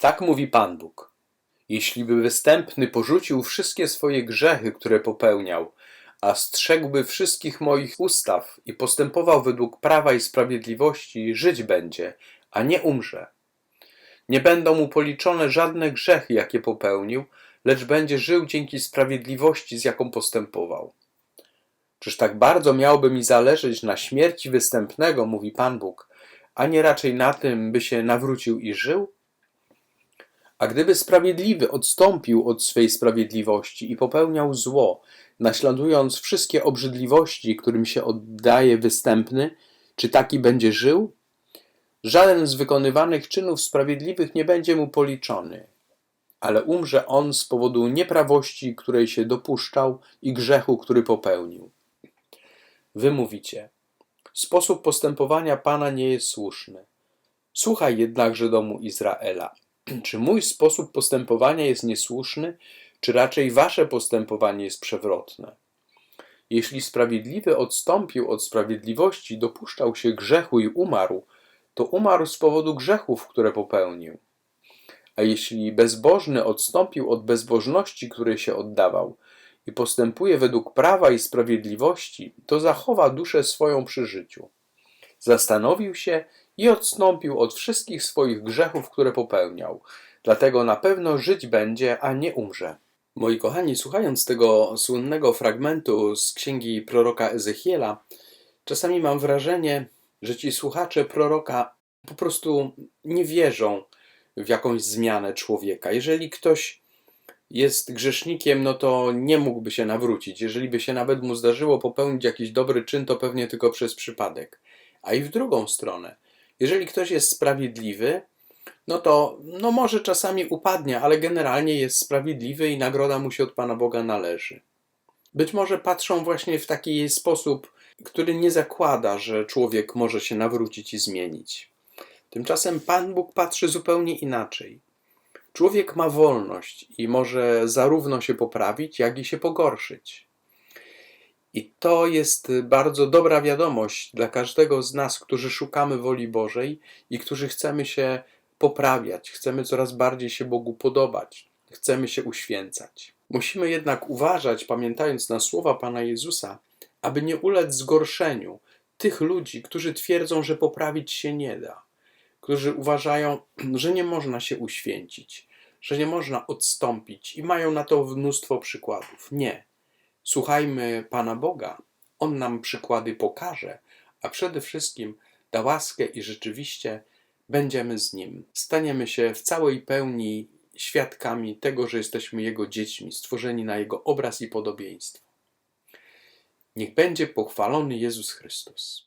Tak mówi Pan Bóg. Jeśliby występny porzucił wszystkie swoje grzechy, które popełniał, a strzegłby wszystkich moich ustaw i postępował według prawa i sprawiedliwości, żyć będzie, a nie umrze. Nie będą mu policzone żadne grzechy, jakie popełnił, lecz będzie żył dzięki sprawiedliwości, z jaką postępował. Czyż tak bardzo miałoby mi zależeć na śmierci występnego, mówi Pan Bóg, a nie raczej na tym, by się nawrócił i żył? A gdyby sprawiedliwy odstąpił od swej sprawiedliwości i popełniał zło, naśladując wszystkie obrzydliwości, którym się oddaje występny, czy taki będzie żył? Żaden z wykonywanych czynów sprawiedliwych nie będzie mu policzony, ale umrze on z powodu nieprawości, której się dopuszczał i grzechu, który popełnił. Wy mówicie, sposób postępowania Pana nie jest słuszny. Słuchaj jednakże domu Izraela. Czy mój sposób postępowania jest niesłuszny, czy raczej wasze postępowanie jest przewrotne? Jeśli sprawiedliwy odstąpił od sprawiedliwości, dopuszczał się grzechu i umarł, to umarł z powodu grzechów, które popełnił. A jeśli bezbożny odstąpił od bezbożności, której się oddawał, i postępuje według prawa i sprawiedliwości, to zachowa duszę swoją przy życiu. Zastanowił się i odstąpił od wszystkich swoich grzechów, które popełniał. Dlatego na pewno żyć będzie, a nie umrze. Moi kochani, słuchając tego słynnego fragmentu z księgi proroka Ezechiela, czasami mam wrażenie, że ci słuchacze proroka po prostu nie wierzą w jakąś zmianę człowieka. Jeżeli ktoś jest grzesznikiem, no to nie mógłby się nawrócić. Jeżeli by się nawet mu zdarzyło popełnić jakiś dobry czyn, to pewnie tylko przez przypadek. A i w drugą stronę, jeżeli ktoś jest sprawiedliwy, no to no może czasami upadnie, ale generalnie jest sprawiedliwy i nagroda mu się od Pana Boga należy. Być może patrzą właśnie w taki sposób, który nie zakłada, że człowiek może się nawrócić i zmienić. Tymczasem Pan Bóg patrzy zupełnie inaczej. Człowiek ma wolność i może zarówno się poprawić, jak i się pogorszyć. I to jest bardzo dobra wiadomość dla każdego z nas, którzy szukamy woli Bożej i którzy chcemy się poprawiać, chcemy coraz bardziej się Bogu podobać, chcemy się uświęcać. Musimy jednak uważać, pamiętając na słowa Pana Jezusa, aby nie ulec zgorszeniu tych ludzi, którzy twierdzą, że poprawić się nie da, którzy uważają, że nie można się uświęcić, że nie można odstąpić i mają na to mnóstwo przykładów. Nie. Słuchajmy Pana Boga. On nam przykłady pokaże, a przede wszystkim da łaskę i rzeczywiście będziemy z Nim. Staniemy się w całej pełni świadkami tego, że jesteśmy Jego dziećmi, stworzeni na Jego obraz i podobieństwo. Niech będzie pochwalony Jezus Chrystus.